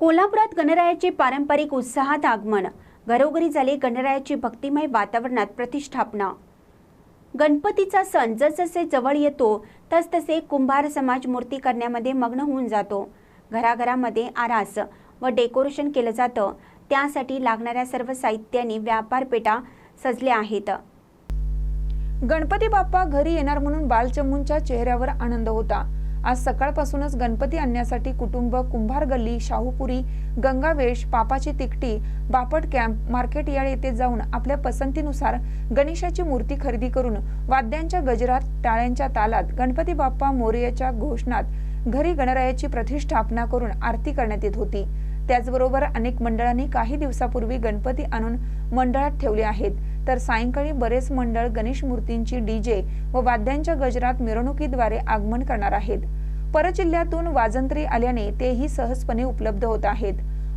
कोल्हापुरात गणरायाचे पारंपरिक उत्साहात आगमन. घरोघरी झाले गणरायाची भक्तिमय वातावरणात प्रतिष्ठापना. गणपतीचा सण जसजसे जवळ येतो तसतसे कुंभार समाज मूर्ती करण्यामध्ये मग्न होऊन जातो. घराघरामध्ये आरास व डेकोरेशन केलं जातं. त्यासाठी लागणाऱ्या सर्व साहित्याने व्यापारपेटा सजल्या आहेत. गणपती बाप्पा घरी येणार म्हणून बालचमूंच्या चेहऱ्यावर आनंद होता. आज सकाळपासूनच गणपती आणण्यासाठी कुटुंब कुंभार गल्ली Shahupuri Gangavesh Papachi Tikti Bapat camp market yard येथे जाऊन आपल्या पसंतीनुसार गणेशाची मूर्ती खरेदी करून वाद्यांच्या गजरात टाळ्यांच्या तालात गणपती बाप्पा मोरयाच्या घोषणात घरी गणरायाची प्रतिष्ठापना करून आरती करण्यात येत होती. त्याचबरोबर अनेक मंडळांनी काही दिवसापूर्वी गणपती आणून मंडळात ठेवले आहेत. तर सायंकाळी बरेच मंडळ गणेश मूर्तींची डीजे व वाद्यांच्या गजरात मिरवणुकीद्वारे आगमन करणार आहेत. परजिल्ह्यातून वाजंत्री आल्याने तेही सहजपणे उपलब्ध होत आहेत.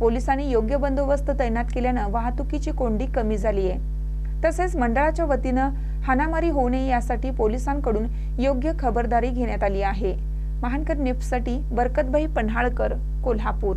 पोलिसांनी योग्य बंदोबस्त तैनात केल्यानं वाहतुकीची कोंडी कमी झाली आहे तसेच मंडळाच्या वतीनं हाणामारी होऊ नये यासाठी पोलिसांकडून योग्य खबरदारी घेण्यात आली आहे. महानकर न्यूजसाठी बरकतभाई पन्हाळकर कोल्हापूर.